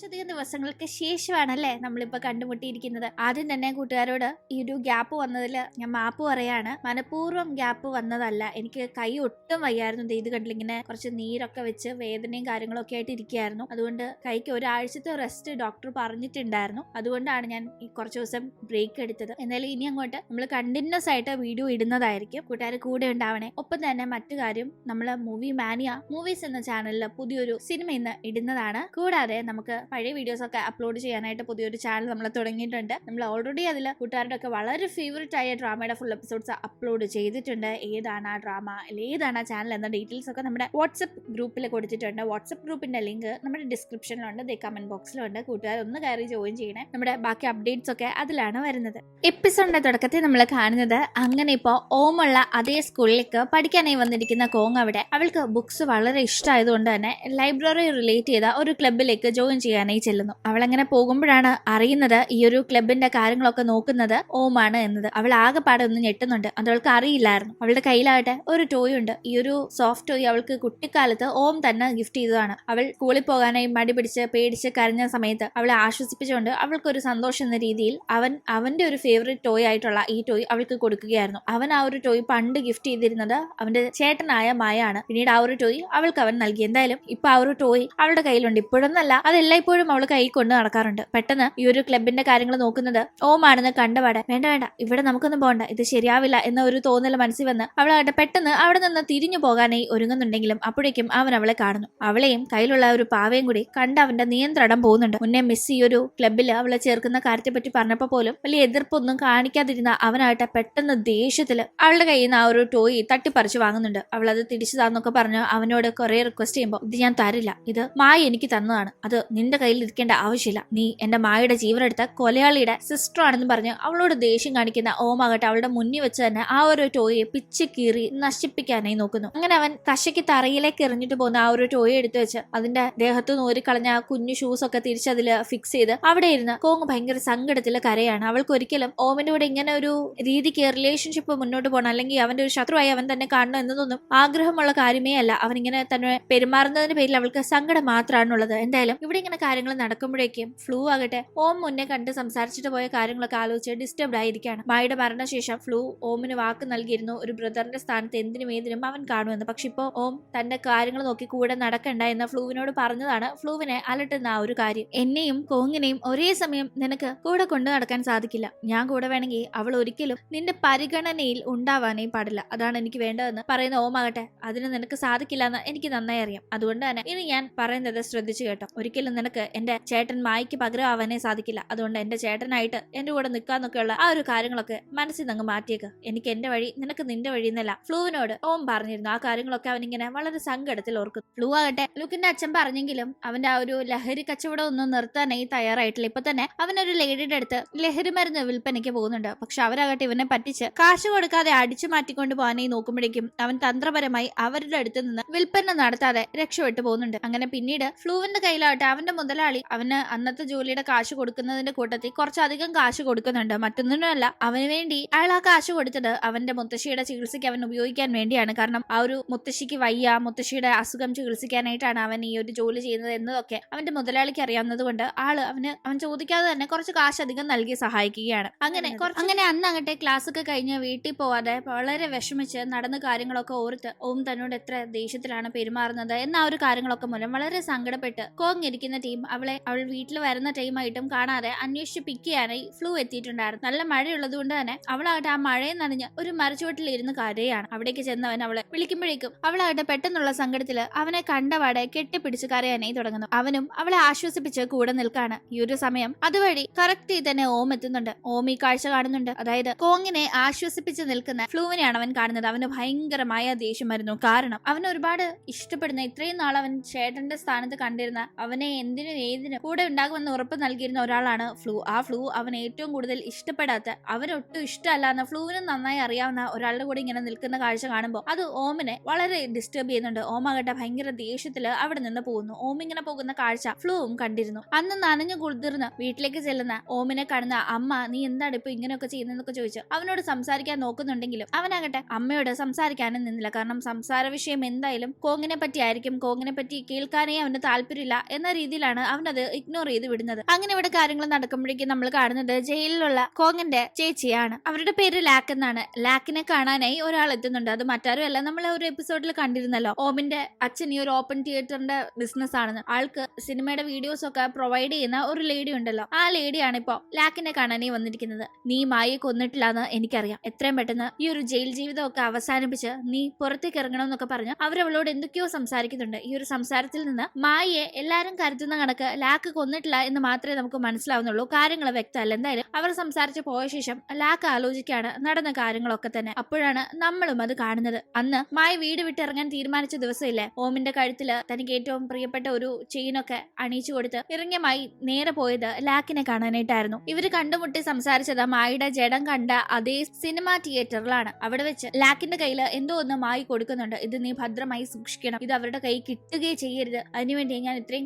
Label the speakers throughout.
Speaker 1: കുറച്ചധികം ദിവസങ്ങൾക്ക് ശേഷമാണല്ലേ നമ്മളിപ്പോ കണ്ടുമുട്ടിയിരിക്കുന്നത്. ആദ്യം തന്നെ കൂട്ടുകാരോട് ഈ ഒരു ഗ്യാപ്പ് വന്നതിൽ ഞാൻ മാപ്പ് പറയാണ്. മനഃപൂർവം ഗ്യാപ്പ് വന്നതല്ല. എനിക്ക് കൈ ഒട്ടും വയ്യായിരുന്നു. ഇത് കണ്ടില്ല? ഇങ്ങനെ കുറച്ച് നീരൊക്കെ വെച്ച് വേദനയും കാര്യങ്ങളൊക്കെ ആയിട്ട് ഇരിക്കുകയായിരുന്നു. അതുകൊണ്ട് കൈക്ക് ഒരാഴ്ചത്തെ റെസ്റ്റ് ഡോക്ടർ പറഞ്ഞിട്ടുണ്ടായിരുന്നു. അതുകൊണ്ടാണ് ഞാൻ ഈ കുറച്ച് ദിവസം ബ്രേക്ക് എടുത്തത്. എന്നാലും ഇനി അങ്ങോട്ട് നമ്മൾ കണ്ടിന്യൂസ് ആയിട്ട് വീഡിയോ ഇടുന്നതായിരിക്കും. കൂട്ടുകാർ കൂടെ ഉണ്ടാവണേ. ഒപ്പം തന്നെ മറ്റു കാര്യം നമ്മൾ മൂവി മാനിയ മൂവീസ് എന്ന ചാനലിൽ പുതിയൊരു സിനിമ ഇന്ന് ഇടുന്നതാണ്. കൂടാതെ നമുക്ക് പഴയ വീഡിയോസ് ഒക്കെ അപ്ലോഡ് ചെയ്യാനായിട്ട് പുതിയൊരു ചാനൽ നമ്മൾ തുടങ്ങിയിട്ടുണ്ട്. നമ്മൾ ഓൾറെഡി അതിൽ കൂട്ടുകാരുടെ ഒക്കെ വളരെ ഫേവററ്റ് ആയ ഡ്രാമയുടെ ഫുൾ എപ്പിസോഡ്സ് അപ്ലോഡ് ചെയ്തിട്ടുണ്ട്. ഏതാണ് ആ ഡ്രാമ അല്ലെങ്കിൽ ഏതാണ് ആ ചാനൽ എന്ന ഡീറ്റെയിൽസ് ഒക്കെ നമ്മുടെ വാട്സപ്പ് ഗ്രൂപ്പിൽ കൊടുത്തിട്ടുണ്ട്. വാട്സപ്പ് ഗ്രൂപ്പിന്റെ ലിങ്ക് നമ്മുടെ ഡിസ്ക്രിപ്ഷനിലുണ്ട് ദേ കമന്റ് ബോക്സിലുണ്ട് കൂട്ടുകാർ ഒന്ന് കയറി ജോയിൻ ചെയ്യണേ. നമ്മുടെ ബാക്കി അപ്ഡേറ്റ്സ് ഒക്കെ അതിലാണ് വരുന്നത്. എപ്പിസോഡിന്റെ തുടക്കത്തിൽ നമ്മൾ കാണുന്നത് അങ്ങനെ ഇപ്പോൾ ഓമുള്ള അതേ സ്കൂളിലേക്ക് പഠിക്കാനായി വന്നിരിക്കുന്ന കോങ് അവിടെ. അവൾക്ക് ബുക്സ് വളരെ ഇഷ്ടമായതുകൊണ്ട് തന്നെ ലൈബ്രറി റിലേറ്റ് ചെയ്ത ഒരു ക്ലബിലേക്ക് ജോയിൻ ചെയ്യാനായി ചെല്ലുന്നു. അവൾ അങ്ങനെ പോകുമ്പോഴാണ് അറിയുന്നത് ഈ ഒരു ക്ലബിന്റെ കാര്യങ്ങളൊക്കെ നോക്കുന്നത് ഓമാണ് എന്നത്. അവൾ ആകെപ്പാടെ ഒന്ന് ഞെട്ടുന്നുണ്ട്. അവൾക്ക് അറിയില്ലായിരുന്നു. അവളുടെ കയ്യിലാകട്ടെ ഒരു ടോയ് ഉണ്ട്. ഈ ഒരു സോഫ്റ്റ് ടോയ് അവൾക്ക് കുട്ടിക്കാലത്ത് ഓം തന്നെ ഗിഫ്റ്റ് ചെയ്തതാണ്. അവൾ സ്കൂളിൽ പോകാനായി മടി പിടിച്ച് പേടിച്ച് കരഞ്ഞ സമയത്ത് അവളെ ആശ്വസിപ്പിച്ചുകൊണ്ട് അവൾക്കൊരു സന്തോഷം എന്ന രീതിയിൽ അവൻ അവന്റെ ഒരു ഫേവറേറ്റ് ടോയ് ആയിട്ടുള്ള ഈ ടോയ് അവൾക്ക് കൊടുക്കുകയായിരുന്നു. അവൻ ആ ഒരു ടോയ് പണ്ട് ഗിഫ്റ്റ് ചെയ്തിരുന്നത് അവന്റെ ചേട്ടനായ മായാണ് പിന്നീട് ആ ഒരു ടോയ് അവൾക്ക് അവൻ നൽകി. എന്തായാലും ഇപ്പൊ ആ ഒരു ടോയ് അവളുടെ കയ്യിലുണ്ട്. ഇപ്പോഴൊന്നല്ല അത് എല്ലായ്പ്പോഴും അവൾ കൈ കൊണ്ട് നടക്കാറുണ്ട്. പെട്ടെന്ന് ഈ ഒരു ക്ലബിന്റെ കാര്യങ്ങൾ നോക്കുന്നത് ഓമാണെന്ന് കണ്ടപാടെ വേണ്ട വേണ്ട. ഇവിടെ നമുക്കൊന്നും പോകണ്ട ഇത് ശരിയാവില്ല എന്ന ഒരു തോന്നൽ മനസ്സിൽ വന്ന് അവൾ പെട്ടെന്ന് അവിടെ നിന്ന് തിരിഞ്ഞു പോകാനായി ഒരുങ്ങുന്നുണ്ടെങ്കിലും അപ്പോഴേക്കും അവൻ അവളെ കാണുന്നു. അവളെയും കയ്യിലുള്ള ഒരു പാവയും കൂടി കണ്ട് അവന്റെ നിയന്ത്രണം പോകുന്നുണ്ട്. മുന്നേ മിസ് ഈ ഒരു ക്ലബിൽ അവളെ ചേർക്കുന്ന കാര്യത്തെ പറ്റി പറഞ്ഞപ്പോ പോലും വലിയ എതിർപ്പൊന്നും കാണിക്കാതിരുന്ന അവനായിട്ട് പെട്ടെന്ന് ദേഷ്യത്തിൽ അവളുടെ കയ്യിൽ നിന്ന് ആ ഒരു ടോയ് തട്ടിപ്പറിച്ച് വാങ്ങുന്നുണ്ട്. അവൾ അത് തിരിച്ചു താന്നൊക്കെ പറഞ്ഞു അവനോട് കുറെ റിക്വസ്റ്റ് ചെയ്യുമ്പോൾ ഇത് ഞാൻ തരില്ല. ഇത് മായ എനിക്ക് തന്നതാണ്. അത് നിന്റെ കയ്യിൽ ഇരിക്കേണ്ട ആവശ്യമില്ല. നീ എന്റെ മായയുടെ ജീവനെടുത്ത കൊലയാളിയുടെ സിസ്റ്റർ ആണെന്ന് പറഞ്ഞ് അവളോട് ദേഷ്യം കാണിക്കുന്ന ഓമാകട്ടെ അവളുടെ മുന്നിൽ വെച്ച് തന്നെ ആ ഒരു ടോയെ പിച്ച് കീറി നശിപ്പിക്കാനായി നോക്കുന്നു. അങ്ങനെ അവൻ കശയ്ക്ക് തറയിലേക്ക് എറിഞ്ഞിട്ട് പോകുന്ന ആ ഒരു ടോയെ എടുത്തു വെച്ച് അതിന്റെ ദേഹത്ത് നൂരിക്കളഞ്ഞ ആ കുഞ്ഞു ഷൂസ് ഒക്കെ തിരിച്ചതിൽ ഫിക്സ് ചെയ്ത് അവിടെ ഇരുന്ന് കോങ് ഭയങ്കര സങ്കടത്തിൽ കരയാണ്. അവൾക്ക് ഒരിക്കലും ഓമിന്റെ കൂടെ ഇങ്ങനെ ഒരു രീതിക്ക് റിലേഷൻഷിപ്പ് മുന്നോട്ട് പോകണം. അല്ലെങ്കിൽ അവന്റെ ഒരു ശത്രുവായി അവൻ തന്നെ കാണണം എന്നതൊന്നും ആഗ്രഹമുള്ള കാര്യമേ അല്ല. അവൻ ഇങ്ങനെ തന്നെ പെരുമാറുന്നതിന്റെ പേരിൽ അവൾക്ക് സങ്കടം മാത്രമാണുള്ളത്. എന്തായാലും ഇവിടെ ഇങ്ങനെ കാര്യങ്ങൾ നടക്കുമ്പോഴേക്കും ഫ്ലൂ ആകട്ടെ ഓം മുന്നേ കണ്ട് സംസാരിച്ചിട്ട് പോയ കാര്യങ്ങളൊക്കെ ആലോചിച്ച് ഡിസ്റ്റർബ് ആയിരിക്കാണ് മായുടെ മരണശേഷം ഫ്ലൂ ഓമിന് വാക്ക് നൽകിയിരുന്നു. ഒരു ബ്രദറിന്റെ സ്ഥാനത്ത് എന്തിനും ഏതിനും അവൻ കാണുമെന്ന്. പക്ഷെ ഇപ്പോ ഓം തന്റെ കാര്യങ്ങൾ നോക്കി കൂടെ നടക്കണ്ട എന്ന ഫ്ലൂവിനോട് പറഞ്ഞതാണ്. ഫ്ലൂവിനെ അലട്ടുന്ന ആ ഒരു കാര്യം. എന്നെയും കോങ്ങിനെയും ഒരേ സമയം നിനക്ക് കൂടെ കൊണ്ടു നടക്കാൻ സാധിക്കില്ല. ഞാൻ കൂടെ വേണമെങ്കിൽ അവൾ ഒരിക്കലും നിന്റെ പരിഗണനയിൽ ഉണ്ടാവാനേ പാടില്ല. അതാണ് എനിക്ക് വേണ്ടതെന്ന് പറയുന്ന ഓമാകട്ടെ അതിന് നിനക്ക് സാധിക്കില്ല എന്ന് എനിക്ക് നന്നായി അറിയാം. അതുകൊണ്ട് തന്നെ ഇനി ഞാൻ പറയുന്നത് ശ്രദ്ധിച്ചു കേട്ടോ. ഒരിക്കലും നിനക്ക് എന്റെ ചേട്ടൻ മായ്ക്ക് പകരം ആവാനേ സാധിക്കില്ല. അതുകൊണ്ട് എന്റെ ചേട്ടനായിട്ട് എന്റെ കൂടെ നിൽക്കാന്നൊക്കെയുള്ള ആ ഒരു കാര്യങ്ങളൊക്കെ മനസ്സിൽ നിന്ന് മാറ്റിയേക്ക്. എനിക്ക് എന്റെ വഴി നിനക്ക് നിന്റെ വഴി എന്നല്ല. ഫ്ലൂവിനോട് ഓം പറഞ്ഞിരുന്നു. ആ കാര്യങ്ങളൊക്കെ അവനിങ്ങനെ വളരെ സങ്കടത്തിൽ ഓർക്കുന്നു. ഫ്ലൂ ആകട്ടെ ലുക്കിന്റെ അച്ഛൻ പറഞ്ഞെങ്കിലും അവന്റെ ആ ഒരു ലഹരി കച്ചവടം ഒന്നും നിർത്താനായി തയ്യാറായിട്ടില്ല. ഇപ്പൊ തന്നെ അവനൊരു ലേഡിയുടെ അടുത്ത് ലഹരി മരുന്ന് വിൽപ്പനയ്ക്ക് പോകുന്നുണ്ട്. പക്ഷെ അവരാകട്ടെ ഇവനെ പറ്റിച്ച് കാശ് കൊടുക്കാതെ അടിച്ചു മാറ്റിക്കൊണ്ട് പോകാനായി നോക്കുമ്പോഴേക്കും അവൻ തന്ത്രപരമായി അവരുടെ അടുത്ത് നിന്ന് വിൽപ്പന നടത്താതെ രക്ഷപ്പെട്ടു പോകുന്നുണ്ട്. അങ്ങനെ പിന്നീട് ഫ്ലൂവിന്റെ കയ്യിലാവട്ടെ അവന്റെ മുതലാളി അവന് അന്നത്തെ ജോലിയുടെ കാശ് കൊടുക്കുന്നതിന്റെ കൂട്ടത്തിൽ കുറച്ചധികം കാശ് കൊടുക്കുന്നുണ്ട്. മറ്റൊന്നിനുമല്ല അവന് വേണ്ടി അയാൾ ആ കാശ് കൊടുത്തത് അവന്റെ മുത്തശ്ശിയുടെ ചികിത്സയ്ക്ക് അവൻ ഉപയോഗിക്കാൻ വേണ്ടിയാണ്. കാരണം ആ ഒരു മുത്തശ്ശിക്ക് വയ്യ മുത്തശ്ശിയുടെ അസുഖം ചികിത്സിക്കാനായിട്ടാണ് അവൻ ഈ ഒരു ജോലി ചെയ്യുന്നത് എന്നതൊക്കെ അവന്റെ മുതലാളിക്ക് അറിയാവുന്നത് കൊണ്ട് ആൾ അവന് അവൻ ചോദിക്കാതെ തന്നെ കുറച്ച് കാശ് അധികം നൽകി സഹായിക്കുകയാണ്. അങ്ങനെ അങ്ങനെ അന്ന് അങ്ങട്ടെ ക്ലാസ് ഒക്കെ കഴിഞ്ഞ് വീട്ടിൽ പോവാതെ വളരെ വിഷമിച്ച് നടന്ന കാര്യങ്ങളൊക്കെ ഓർത്ത് ഓം തന്നോട് എത്ര ദേഷ്യത്തിലാണ് പെരുമാറുന്നത് എന്ന ആ ഒരു കാര്യങ്ങളൊക്കെ മൂലം വളരെ സങ്കടപ്പെട്ട് കോങ് ഇരിക്കുന്ന ടീം അവളെ അവൾ വീട്ടിൽ വരുന്ന ടൈമായിട്ടും കാണാതെ അന്വേഷിച്ച് പിക്ക് ചെയ്യാനായി ഫ്ലൂ എത്തിയിട്ടുണ്ടായിരുന്നു. നല്ല മഴയുള്ളത് കൊണ്ട് തന്നെ അവളാകട്ടെ ആ മഴയെ നനഞ്ഞ് ഒരു മരച്ചുവട്ടിൽ ഇരുന്ന് കരയാണ്. അവിടേക്ക് ചെന്നവൻ അവളെ വിളിക്കുമ്പോഴേക്കും അവളാകട്ടെ പെട്ടെന്നുള്ള സങ്കടത്തിൽ അവനെ കണ്ടവാടെ കെട്ടിപ്പിടിച്ച് കരയാനായി തുടങ്ങുന്നു. അവനും അവളെ ആശ്വസിപ്പിച്ച് കൂടെ നിൽക്കാണ്. ഈ ഒരു സമയം അതുവഴി കറക്റ്റ് തന്നെ ഓം എത്തുന്നുണ്ട്. ഓം ഈ കാഴ്ച കാണുന്നുണ്ട്. അതായത് കോങ്ങിനെ ആശ്വസിപ്പിച്ച് നിൽക്കുന്ന ഫ്ലൂവിനെയാണ് അവൻ കാണുന്നത്. അവന് ഭയങ്കരമായ ദേഷ്യം വരുന്നു. കാരണം അവൻ ഒരുപാട് ഇഷ്ടപ്പെടുന്ന ഇത്രയും നാൾ അവൻ ചേട്ടന്റെ സ്ഥാനത്ത് കണ്ടിരുന്ന അവനെ എന്തിനും ഏതിനും കൂടെ ഉണ്ടാകുമെന്ന് ഉറപ്പ് നൽകിയിരുന്ന ഒരാളാണ് ഫ്ലൂ. ആ ഫ്ലൂ അവൻ ഏറ്റവും കൂടുതൽ ഇഷ്ടപ്പെടാത്ത അവനൊട്ടും ഇഷ്ടമല്ല എന്ന ഫ്ലൂവിനും നന്നായി അറിയാവുന്ന ഒരാളുടെ കൂടെ ഇങ്ങനെ നിൽക്കുന്ന കാഴ്ച കാണുമ്പോൾ അത് ഓമിനെ വളരെ ഡിസ്റ്റർബ് ചെയ്യുന്നുണ്ട്. ഓമാകട്ടെ ഭയങ്കര ദേഷ്യത്തിൽ അവിടെ നിന്ന് പോകുന്നു. ഓം ഇങ്ങനെ പോകുന്ന കാഴ്ച ഫ്ലൂവും കണ്ടിരുന്നു. അന്ന് നനഞ്ഞു കുതിർന്ന് വീട്ടിലേക്ക് ചെല്ലുന്ന ഓമിനെ കാണുന്ന അമ്മ നീ എന്താണ് ഇപ്പൊ ഇങ്ങനെയൊക്കെ ചെയ്യുന്നതെന്നൊക്കെ ചോദിച്ചു അവനോട് സംസാരിക്കാൻ നോക്കുന്നുണ്ടെങ്കിലും അവനാകട്ടെ അമ്മയോട് സംസാരിക്കാനും നിന്നില്ല. കാരണം സംസാര വിഷയം എന്തായാലും കോങ്ങിനെ പറ്റി ആയിരിക്കും കോങ്ങിനെ പറ്റി കേൾക്കാനേ അവന് താല്പര്യമില്ല എന്ന രീതിയിലാണ് ആയതുകൊണ്ടാണ് അവനത് ഇഗ്നോർ ചെയ്ത് വിടുന്നത്. അങ്ങനെ ഇവിടെ കാര്യങ്ങൾ നടക്കുമ്പോഴേക്കും നമ്മൾ കാണുന്നത് ജയിലിലുള്ള കോങ്ങിന്റെ ചേച്ചിയാണ്. അവരുടെ പേര് ലാക്ക് എന്നാണ്. ലാക്കിനെ കാണാനായി ഒരാൾ എത്തുന്നുണ്ട്. അത് മറ്റാരും അല്ല. നമ്മൾ ഒരു എപ്പിസോഡിൽ കണ്ടിരുന്നല്ലോ. ഓമിന്റെ അച്ഛൻ ഈ ഒരു ഓപ്പൺ തിയേറ്ററിന്റെ ബിസിനസ് ആണെന്ന്. ആൾക്ക് സിനിമയുടെ വീഡിയോസ് ഒക്കെ പ്രൊവൈഡ് ചെയ്യുന്ന ഒരു ലേഡി ഉണ്ടല്ലോ. ആ ലേഡിയാണ് ഇപ്പോ ലാക്കിനെ കാണാനായി വന്നിരിക്കുന്നത്. നീ മായെ കൊന്നിട്ടില്ല എന്ന് എനിക്കറിയാം. എത്രയും പെട്ടെന്ന് ഈ ഒരു ജയിൽ ജീവിതം ഒക്കെ അവസാനിപ്പിച്ച് നീ പുറത്തേക്ക് ഇറങ്ങണം എന്നൊക്കെ പറഞ്ഞ് അവരവളോട് എന്തൊക്കെയോ സംസാരിക്കുന്നുണ്ട്. ഈ ഒരു സംസാരത്തിൽ നിന്ന് മായയെ എല്ലാരും കരുതുന്ന കണക്ക് ലാക്ക് കൊന്നിട്ടില്ല എന്ന് മാത്രമേ നമുക്ക് മനസ്സിലാവുന്നുള്ളൂ. കാര്യങ്ങൾ വ്യക്തമല്ല. എന്തായാലും അവർ സംസാരിച്ച് പോയ ശേഷം ലാക്ക് ആലോചിക്കാണ് നടന്ന കാര്യങ്ങളൊക്കെ തന്നെ. അപ്പോഴാണ് നമ്മളും അത് കാണുന്നത്. അന്ന് മായ വീട് വിട്ടിറങ്ങാൻ തീരുമാനിച്ച ദിവസമില്ലേ? ഓമിന്റെ കഴുത്തിൽ തനിക്ക് ഏറ്റവും പ്രിയപ്പെട്ട ഒരു ചെയിനൊക്കെ അണിയിച്ചു കൊടുത്ത് ഇറങ്ങിയ മായി നേരെ പോയത് ലാക്കിനെ കാണാനായിട്ടായിരുന്നു. ഇവർ കണ്ടുമുട്ടി സംസാരിച്ചത് മായുടെ ജഡം കണ്ട അതേ സിനിമാ തിയേറ്ററിലാണ്. അവിടെ വെച്ച് ലാക്കിന്റെ കയ്യിൽ എന്തോ ഒന്ന് മായി കൊടുക്കുന്നുണ്ട്. ഇത് നീ ഭദ്രമായി സൂക്ഷിക്കണം. ഇത് അവരുടെ കൈ കിട്ടുകയേ ചെയ്യരുത്. അതിനുവേണ്ടി ഞാൻ ഇത്രയും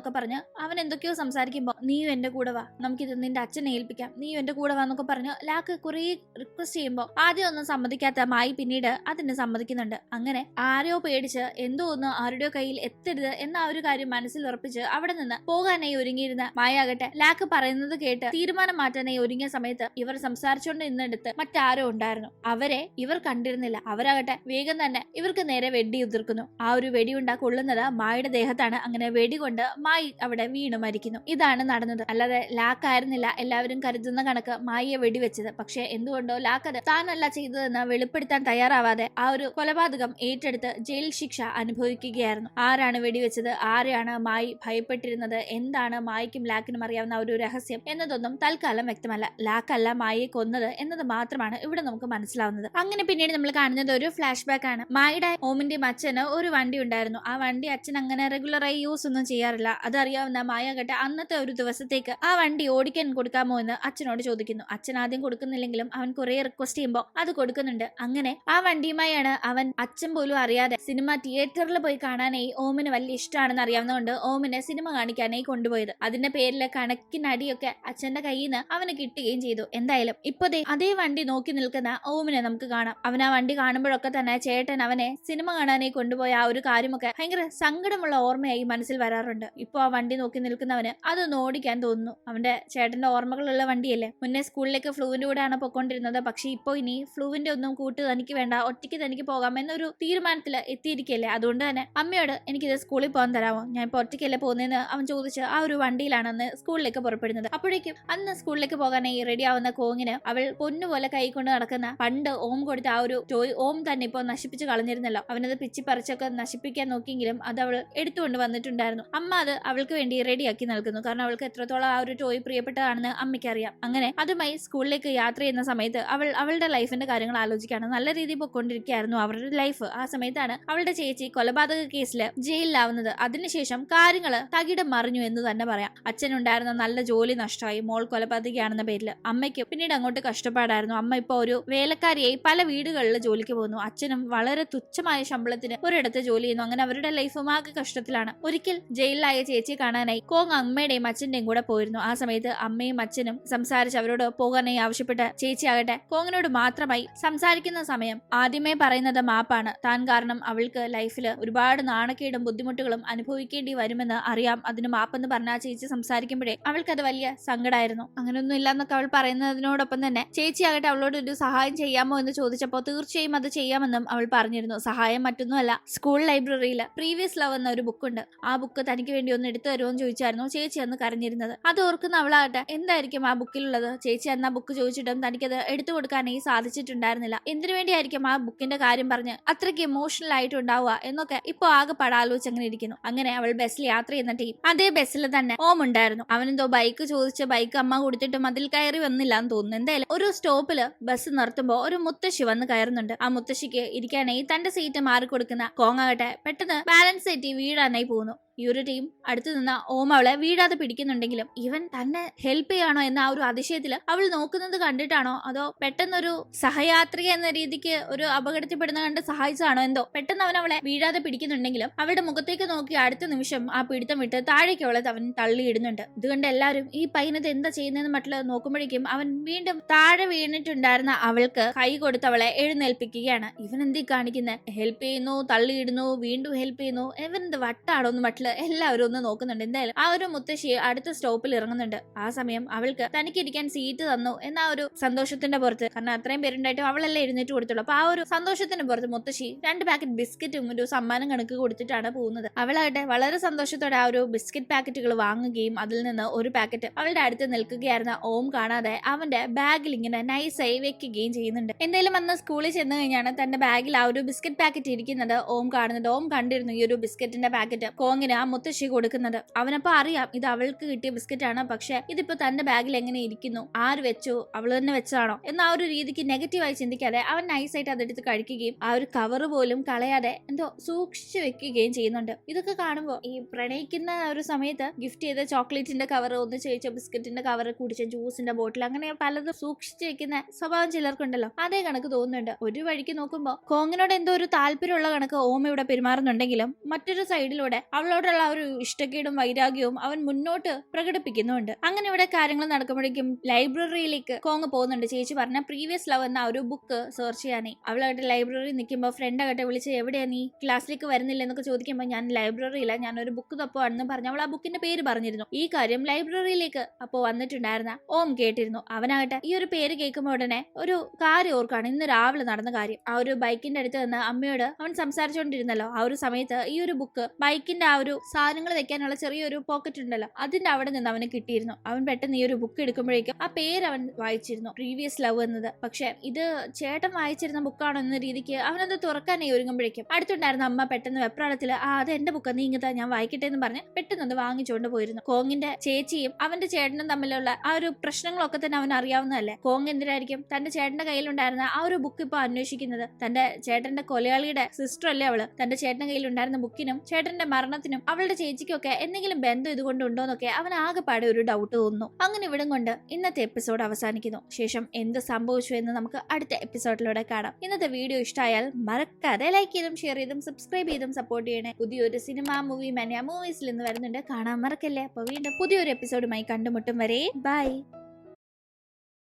Speaker 1: കഷ്ടപ്പെടുന്നതെന്നൊക്കെ പറഞ്ഞ് അവൻ എന്തൊക്കെയോ സംസാരിക്കുമ്പോൾ നീയും എന്റെ കൂടെ വാ. നമുക്കിത് നിന്റെ അച്ഛനെ ഏൽപ്പിക്കാം. നീയും എന്റെ കൂടെ വാ എന്നൊക്കെ പറഞ്ഞ് ലാക്ക് കുറേ റിക്വസ്റ്റ് ചെയ്യുമ്പോൾ ആദ്യം ഒന്നും സമ്മതിക്കാത്ത മായി പിന്നീട് അതിനെ സമ്മതിക്കുന്നുണ്ട്. അങ്ങനെ ആരെയോ പേടിച്ച് എന്തോ ഒന്ന് ആരുടെയോ കയ്യിൽ എത്തരുത് എന്ന ആ ഒരു കാര്യം മനസ്സിൽ ഉറപ്പിച്ച് അവിടെ നിന്ന് പോകാനായി ഒരുങ്ങിയിരുന്ന മായാകട്ടെ ലാക്ക് പറയുന്നത് കേട്ട് തീരുമാനം മാറ്റാനായി ഒരുങ്ങിയ സമയത്ത് ഇവർ സംസാരിച്ചുകൊണ്ട് നിന്നെടുത്ത് മറ്റാരോ ഉണ്ടായിരുന്നു. അവരെ ഇവർ കണ്ടിരുന്നില്ല. അവരാകട്ടെ വേഗം തന്നെ ഇവർക്ക് നേരെ വെടി ഉതിർക്കുന്നു. ആ ഒരു വെടിയുണ്ട കൊള്ളുന്നത് മായയുടെ ദേഹത്താണ്. അങ്ങനെ വെടികൊണ്ട് മായി അവിടെ വീണു മരിക്കുന്നു. ഇതാണ് നടന്നത്. അല്ലാതെ ലാക്ക് ആയിരുന്നില്ല. എല്ലാവരും കരുതുന്ന കണക്ക് മായിയെ വെടിവെച്ചത്. പക്ഷേ എന്തുകൊണ്ടോ ലാക്ക് അത് താനല്ല ചെയ്തതെന്ന് വെളിപ്പെടുത്താൻ തയ്യാറാവാതെ ആ ഒരു കൊലപാതകം ഏറ്റെടുത്ത് ജയിൽ ശിക്ഷ അനുഭവിക്കുകയായിരുന്നു. ആരാണ് വെടിവെച്ചത്? ആരെയാണ് മായി ഭയപ്പെട്ടിരുന്നത്? എന്താണ് മായിക്കും ലാക്കിനും അറിയാവുന്ന ഒരു രഹസ്യം? എന്നതൊന്നും തൽക്കാലം വ്യക്തമല്ല. ലാക്കല്ല മായിയെ കൊന്നത് എന്നത് മാത്രമാണ് ഇവിടെ നമുക്ക് മനസ്സിലാവുന്നത്. അങ്ങനെ പിന്നീട് നമ്മൾ കാണുന്നത് ഒരു ഫ്ലാഷ് ബാക്ക് ആണ് മായിയുടെ ഓമിന്റെയും അച്ഛന് ഒരു വണ്ടി ഉണ്ടായിരുന്നു. ആ വണ്ടി അച്ഛൻ അങ്ങനെ റെഗുലറായി യൂസ് ഒന്നും ചെയ്യാറില്ല. അതറിയാവുന്ന മായാകട്ട അന്നത്തെ ഒരു ദിവസത്തേക്ക് ആ വണ്ടി ഓടിക്കാൻ കൊടുക്കാമോ എന്ന് അച്ഛനോട് ചോദിക്കുന്നു. അച്ഛൻ ആദ്യം കൊടുക്കുന്നില്ലെങ്കിലും അവൻ കുറെ റിക്വസ്റ്റ് ചെയ്യുമ്പോൾ അത് കൊടുക്കുന്നുണ്ട്. അങ്ങനെ ആ വണ്ടിയുമായാണ് അവൻ അച്ഛൻ പോലും അറിയാതെ സിനിമ തിയേറ്ററിൽ പോയി കാണാനായി ഓമിന് വലിയ ഇഷ്ടമാണെന്ന് അറിയാവുന്നതുകൊണ്ട് ഓമിനെ സിനിമ കാണിക്കാനായി കൊണ്ടുപോയത്. അതിന്റെ പേരിൽ കണക്കിനടിയൊക്കെ അച്ഛന്റെ കയ്യിൽ നിന്ന് അവന് കിട്ടുകയും ചെയ്തു. എന്തായാലും ഇപ്പൊ ദേ അതേ വണ്ടി നോക്കി നിൽക്കുന്ന ഓമിനെ നമുക്ക് കാണാം. അവൻ ആ വണ്ടി കാണുമ്പോഴൊക്കെ തന്നെ ചേട്ടൻ അവനെ സിനിമ കാണാനായി കൊണ്ടുപോയ ആ ഒരു കാര്യമൊക്കെ ഭയങ്കര സങ്കടമുള്ള ഓർമ്മയായി മനസ്സിൽ വരാറുണ്ട്. ഇപ്പൊ ആ വണ്ടി നോക്കി നിൽക്കുന്നവന് അതൊന്ന് ഓടിക്കാൻ തോന്നുന്നു. അവന്റെ ചേട്ടന്റെ ഓർമ്മകളുള്ള വണ്ടിയല്ലേ? മുന്നേ സ്കൂളിലേക്ക് ഫ്ലൂവിന്റെ കൂടെയാണ് പൊക്കോണ്ടിരുന്നത് പക്ഷേ ഇപ്പോൾ ഇനി ഫ്ലൂവിന്റെ ഒന്നും കൂട്ട് തനിക്ക് വേണ്ട ഒറ്റയ്ക്ക് തനിക്ക് പോകാം എന്നൊരു തീരുമാനത്തിൽ എത്തിയിരിക്കല്ലേ? അതുകൊണ്ട് തന്നെ അമ്മയോട് എനിക്കിത് സ്കൂളിൽ പോകാൻ തരാമോ? ഞാൻ ഇപ്പൊ ഒറ്റയ്ക്കല്ലേ പോകുന്നതെന്ന് അവൻ ചോദിച്ച് ആ ഒരു വണ്ടിയിലാണെന്ന് സ്കൂളിലേക്ക് പുറപ്പെടുന്നത്. അപ്പോഴേക്കും അന്ന് സ്കൂളിലേക്ക് പോകാനായി റെഡി ആവുന്ന കോങ്ങിന് അവൾ പൊന്നുപോലെ കൈകൊണ്ട് നടക്കുന്ന പണ്ട് ഓം കൊടുത്ത ആ ഒരു ടോയ് ഓം തന്നെ ഇപ്പോൾ നശിപ്പിച്ച് കളഞ്ഞിരുന്നല്ലോ. അവനത് പിച്ചിപ്പറിച്ചൊക്കെ നശിപ്പിക്കാൻ നോക്കിയെങ്കിലും അത് അവൾ എടുത്തുകൊണ്ട് വന്നിട്ടുണ്ടായിരുന്നു. അമ്മ അത് അവൾക്ക് വേണ്ടി റെഡിയാക്കി നൽകുന്നു. കാരണം അവൾക്ക് എത്രത്തോളം ആ ഒരു ടോയ് പ്രിയപ്പെട്ടതാണെന്ന് അമ്മയ്ക്ക് അറിയാം അങ്ങനെ അതുമായി സ്കൂളിലേക്ക് യാത്ര ചെയ്യുന്ന സമയത്ത് അവൾ അവളുടെ ലൈഫിന്റെ കാര്യങ്ങൾ ആലോചിക്കുകയാണ്. നല്ല രീതിയിൽ പൊയ്ക്കൊണ്ടിരിക്കുകയായിരുന്നു അവരുടെ ലൈഫ് ആ സമയത്താണ് അവളുടെ ചേച്ചി കൊലപാതക കേസിൽ ജയിലിലാവുന്നത്. അതിനുശേഷം കാര്യങ്ങൾ തകിടം മറിഞ്ഞു എന്ന് തന്നെ പറയാം. അച്ഛനുണ്ടായിരുന്ന നല്ല ജോലി നഷ്ടമായി. മോൾ കൊലപാതകയാണെന്ന പേരിൽ അമ്മയ്ക്ക് പിന്നീട് അങ്ങോട്ട് കഷ്ടപ്പാടായിരുന്നു. അമ്മ ഇപ്പോൾ ഒരു വേലക്കാരിയായി പല വീടുകളിൽ ജോലിക്ക് പോകുന്നു. അച്ഛനും വളരെ തുച്ഛമായ ശമ്പളത്തിന് ഒരിടത്ത് ജോലി ചെയ്യുന്നു. അങ്ങനെ അവരുടെ ലൈഫും ആകെ കഷ്ടത്തിലാണ്. ഒരിക്കൽ ജയിലിലായ ചേച്ചിയെ കാണാനായി. കോങ് അമ്മയുടെയും അച്ഛന്റെയും കൂടെ പോയിരുന്നു. ആ സമയത്ത് അമ്മയും അച്ഛനും സംസാരിച്ച് അവരോട് പോകാനായി ആവശ്യപ്പെട്ട ചേച്ചി ചേച്ചിയാകട്ടെ കോങ്ങിനോട് മാത്രമായി സംസാരിക്കുന്ന സമയം ആദ്യമേ പറയുന്നത് മാപ്പാണ്. താൻ കാരണം അവൾക്ക് ലൈഫിൽ ഒരുപാട് നാണക്കേടും ബുദ്ധിമുട്ടുകളും അനുഭവിക്കേണ്ടി വരുമെന്ന് അറിയാം. അതിന് മാപ്പെന്ന് പറഞ്ഞ ചേച്ചി സംസാരിക്കുമ്പോഴേ അവൾക്കത് വലിയ സങ്കടമായിരുന്നു അങ്ങനെയൊന്നും ഇല്ലെന്നൊക്കെ അവൾ പറയുന്നതിനോടൊപ്പം തന്നെ ചേച്ചി ചേച്ചിയാകട്ടെ അവളോട് ഒരു സഹായം ചെയ്യാമോ എന്ന് ചോദിച്ചപ്പോൾ തീർച്ചയായും അത് ചെയ്യാമെന്നും അവൾ പറഞ്ഞിരുന്നു. സഹായം മറ്റൊന്നുമല്ല സ്കൂൾ ലൈബ്രറിയിൽ പ്രീവിയസ് ലവ് എന്ന ഒരു ബുക്കുണ്ട്. ആ ബുക്ക് തനിക്ക് വേണ്ടി ഒന്ന് എടുത്തു തരുമോ എന്ന് ചോദിച്ചായിരുന്നു ചേച്ചി അന്ന് കരഞ്ഞിരുന്നത്. അത് ഓർക്കുന്ന അവളാകട്ടെ എന്തായിരിക്കും ആ ബുക്കിലുള്ളത്? ചേച്ചി അന്ന് ആ ബുക്ക് ചോദിച്ചിട്ടും തനിക്കത് എടുത്തു കൊടുക്കാനായി സാധിച്ചിട്ടുണ്ടായിരുന്നില്ല. എന്തിനു വേണ്ടിയായിരിക്കും ആ ബുക്കിന്റെ കാര്യം പറഞ്ഞ് അത്രയ്ക്ക് ഇമോഷണൽ ആയിട്ടുണ്ടാവുക എന്നൊക്കെ ഇപ്പൊ ആകെ പടാലോചിച്ച് അങ്ങനെ ഇരിക്കുന്നു. അങ്ങനെ അവൾ ബസ്സിൽ യാത്ര ചെയ്യുന്ന ടീം അതേ ബസ്സിൽ തന്നെ ഓം ഉണ്ടായിരുന്നു. അവനെന്തോ ബൈക്ക് ചോദിച്ച് ബൈക്ക് അമ്മ കൊടുത്തിട്ടും അതിൽ കയറി വന്നില്ല എന്ന് തോന്നുന്നു. എന്തായാലും ഒരു സ്റ്റോപ്പിൽ ബസ് നിർത്തുമ്പോൾ ഒരു മുത്തശ്ശി വന്ന് കയറുന്നുണ്ട്. ആ മുത്തശ്ശിക്ക് ഇരിക്കാനായി തന്റെ സീറ്റ് മാറിക്കൊടുക്കുന്ന കോങ്ങാകട്ടെ പെട്ടെന്ന് ബാലൻസ് തെറ്റി വീഴാനായി പോകുന്നു. ഒരു ടീം അടുത്തു നിന്ന് ഓം അവളെ വീഴാതെ പിടിക്കുന്നുണ്ടെങ്കിലും ഇവൻ തന്നെ ഹെൽപ്പ് ചെയ്യാണോ എന്ന ആ ഒരു അതിശയത്തിൽ അവൾ നോക്കുന്നത് കണ്ടിട്ടാണോ? അതോ പെട്ടെന്നൊരു സഹയാത്രിക എന്ന രീതിക്ക് ഒരു അപകടത്തിൽപ്പെടുന്ന കണ്ട് സഹായിച്ചതാണോ എന്തോ? പെട്ടെന്ന് അവൻ അവളെ വീഴാതെ പിടിക്കുന്നുണ്ടെങ്കിലും അവളുടെ മുഖത്തേക്ക് നോക്കി അടുത്ത നിമിഷം ആ പിടുത്തം വിട്ട് താഴേക്ക് അവളെ അവൻ തള്ളിയിടുന്നുണ്ട്. ഇതുകൊണ്ട് എല്ലാവരും ഈ പയ്യനത് എന്താ ചെയ്യുന്നതെന്ന് മറ്റുള്ള നോക്കുമ്പോഴേക്കും അവൻ വീണ്ടും താഴെ വീണിട്ടുണ്ടായിരുന്ന അവൾക്ക് കൈ കൊടുത്ത് അവളെ എഴുന്നേൽപ്പിക്കുകയാണ്. ഇവൻ എന്തീ കാണിക്കുന്നത് ഹെൽപ്പ് ചെയ്യുന്നു തള്ളിയിടുന്നു വീണ്ടും ഹെൽപ്പ് ചെയ്യുന്നു. ഇവൻ എന്ത് വട്ടാണോ എന്ന് മറ്റുള്ള എല്ലാവരും ഒന്ന് നോക്കുന്നുണ്ട്. എന്തായാലും ആ ഒരു മുത്തശ്ശി അടുത്ത സ്റ്റോപ്പിൽ ഇറങ്ങുന്നുണ്ട്. ആ സമയം അവൾക്ക് തനിക്ക് ഇരിക്കാൻ സീറ്റ് തന്നു എന്ന ഒരു സന്തോഷത്തിന്റെ പുറത്ത്. കാരണം അത്രയും പേരുണ്ടായിട്ടും അവളല്ലേ എഴുന്നേറ്റ് കൊടുത്തുള്ളൂ. അപ്പൊ ആ ഒരു സന്തോഷത്തിന്റെ പുറത്ത് മുത്തശ്ശി രണ്ട് പാക്കറ്റ് ബിസ്ക്കറ്റും ഒരു സമ്മാനം കണക്ക് കൊടുത്തിട്ടാണ് പോകുന്നത്. അവളാകട്ടെ വളരെ സന്തോഷത്തോടെ ആ ഒരു ബിസ്ക്കറ്റ് പാക്കറ്റുകൾ വാങ്ങുകയും അതിൽ നിന്ന് ഒരു പാക്കറ്റ് അവളുടെ അടുത്ത് നിൽക്കുകയായിരുന്ന ഓം കാണാതെ അവന്റെ ബാഗിൽ ഇങ്ങനെ നൈസായി വെക്കുകയും ചെയ്യുന്നുണ്ട്. എന്തായാലും അന്ന് സ്കൂളിൽ ചെന്ന് കഴിഞ്ഞാണ് തന്റെ ബാഗിൽ ആ ഒരു ബിസ്ക്കറ്റ് പാക്കറ്റ് ഇരിക്കുന്നത് ഓം കാണുന്നത്. ഓം കണ്ടിരുന്നു ഈ ഒരു ബിസ്ക്കറ്റിന്റെ പാക്കറ്റ് കോങ്ങിന് മുത്തശ്ശി കൊടുക്കുന്നത്. അവനപ്പോ അറിയാം ഇത് അവൾക്ക് കിട്ടിയ ബിസ്ക്കറ്റ് ആണ് പക്ഷെ ഇതിപ്പോ തന്റെ ബാഗിൽ എങ്ങനെ ഇരിക്കുന്നു? ആര് വെച്ചു? അവൾ തന്നെ വെച്ചാണോ എന്ന ആ ഒരു രീതിക്ക് നെഗറ്റീവായി ചിന്തിക്കാതെ അവൻ നൈസായിട്ട് അതെടുത്ത് കഴിക്കുകയും ആ ഒരു കവർ പോലും കളയാതെ എന്തോ സൂക്ഷിച്ചു വെക്കുകയും ചെയ്യുന്നുണ്ട്. ഇതൊക്കെ കാണുമ്പോൾ ഈ പ്രണയിക്കുന്ന ഒരു സമയത്ത് ഗിഫ്റ്റ് ചെയ്ത ചോക്ലേറ്റിന്റെ കവർ ഒന്ന് ചോദിച്ച ബിസ്ക്കറ്റിന്റെ കവർ കുടിച്ച ജ്യൂസിന്റെ ബോട്ടിൽ അങ്ങനെ പലതും സൂക്ഷിച്ചു വെക്കുന്ന സ്വഭാവം ചിലർക്കുണ്ടല്ലോ. അതേ കണക്ക് തോന്നുന്നുണ്ട്. ഒരു വഴിക്ക് നോക്കുമ്പോൾ കോങ്ങിനോട് എന്തോ ഒരു താല്പര്യമുള്ള കണക്ക് ഓമ ഇവിടെ പെരുമാറുന്നുണ്ടെങ്കിലും മറ്റൊരു സൈഡിലൂടെ അവളോടുള്ള ആ ഒരു ഇഷ്ടക്കേടും വൈരാഗ്യവും അവൻ മുന്നോട്ട് പ്രകടിപ്പിക്കുന്നുണ്ട്. അങ്ങനെ ഇവിടെ കാര്യങ്ങൾ നടക്കുമ്പോഴേക്കും ലൈബ്രറിയിലേക്ക് കോങ് പോകുന്നുണ്ട്. ചേച്ചി പറഞ്ഞ പ്രീവിയസ് ലവ് എന്ന ഒരു ബുക്ക് സെർച്ച് ചെയ്യാനേ. അവളായിട്ട് ലൈബ്രറി നിൽക്കുമ്പോൾ ഫ്രണ്ട് ആകട്ടെ വിളിച്ച് എവിടെയാ നീ? ക്ലാസ്സിലേക്ക് വരുന്നില്ല എന്നൊക്കെ ചോദിക്കുമ്പോൾ ഞാൻ ലൈബ്രറിയില്ല ഞാൻ ഒരു ബുക്ക് തപ്പുവാണെന്ന് പറഞ്ഞു. അവൾ ആ ബുക്കിന്റെ പേര് പറഞ്ഞിരുന്നു. ഈ കാര്യം ലൈബ്രറിയിലേക്ക് അപ്പോൾ വന്നിട്ടുണ്ടായിരുന്ന ഓം കേട്ടിരുന്നു. അവനാകട്ടെ ഈ ഒരു പേര് കേൾക്കുമ്പോൾ ഉടനെ ഒരു കാര്യം ഓർക്കാണ് ഇന്ന് രാവിലെ നടന്ന കാര്യം. ആ ഒരു ബൈക്കിന്റെ അടുത്ത് നിന്ന് അമ്മയോട് അവൻ സംസാരിച്ചുകൊണ്ടിരുന്നല്ലോ. ആ ഒരു സമയത്ത് ഈ ഒരു ബുക്ക് ബൈക്കിന്റെ ആ ഒരു സാധനങ്ങൾ വെക്കാനുള്ള ചെറിയൊരു പോക്കറ്റ് ഉണ്ടല്ലോ അതിന്റെ അവിടെ നിന്ന് അവന് കിട്ടിയിരുന്നു. അവൻ പെട്ടെന്ന് ഈ ഒരു ബുക്ക് എടുക്കുമ്പോഴേക്കും ആ പേര് അവൻ വായിച്ചിരുന്നു പ്രീവിയസ് ലവ് എന്നത്. പക്ഷെ ഇത് ചേട്ടൻ വായിച്ചിരുന്ന ബുക്കാണോ എന്ന രീതിക്ക് അവനത് തുറക്കാനായി ഒരുങ്ങുമ്പോഴേക്കും അടുത്തുണ്ടായിരുന്ന അമ്മ പെട്ടെന്ന് വെപ്രാളത്തിൽ ആ അത് എന്റെ ബുക്ക് നീ ഇങ്ങനെ ഞാൻ വായിക്കട്ടെ എന്ന് പറഞ്ഞ് പെട്ടെന്ന് അത് വാങ്ങിച്ചുകൊണ്ട് പോയിരുന്നു. കോങ്ങിന്റെ ചേച്ചിയും അവന്റെ ചേട്ടനും തമ്മിലുള്ള ആ ഒരു പ്രശ്നങ്ങളൊക്കെ തന്നെ അവൻ അറിയാവുന്നതല്ലേ? കോങ് എന്തിനായിരിക്കും തന്റെ ചേട്ടന്റെ കയ്യിലുണ്ടായിരുന്ന ആ ഒരു ബുക്ക് ഇപ്പൊ അന്വേഷിക്കുന്നത്? തന്റെ ചേട്ടന്റെ കൊലയാളിയുടെ സിസ്റ്റർ അല്ലേ അവൾ? തന്റെ ചേട്ടന്റെ കയ്യിലുണ്ടായിരുന്ന ബുക്കിനും ചേട്ടന്റെ മരണത്തിനും അവളുടെ ചേച്ചിക്കൊക്കെ എന്തെങ്കിലും ബന്ധം ഇതുകൊണ്ട് ഉണ്ടോന്നൊക്കെ അവൻ ആകെപ്പാടെ ഒരു ഡൗട്ട് തോന്നുന്നു. അങ്ങനെ ഇവിടം കൊണ്ട് ഇന്നത്തെ എപ്പിസോഡ് അവസാനിക്കുന്നു. ശേഷം എന്ത് സംഭവിച്ചു എന്ന് നമുക്ക് അടുത്ത എപ്പിസോഡിലൂടെ കാണാം. ഇന്നത്തെ വീഡിയോ ഇഷ്ടമായാൽ മറക്കാതെ ലൈക്ക് ചെയ്തും ഷെയർ ചെയ്തും സബ്സ്ക്രൈബ് ചെയ്തും സപ്പോർട്ട് ചെയ്യണേ. പുതിയൊരു സിനിമ മൂവി മനിയ മൂവീസിൽ നിന്ന് വരുന്നുണ്ട്. കാണാൻ മറക്കല്ലേ? അപ്പൊ വീണ്ടും പുതിയൊരു എപ്പിസോഡുമായി കണ്ടുമുട്ടും വരെ. ബൈ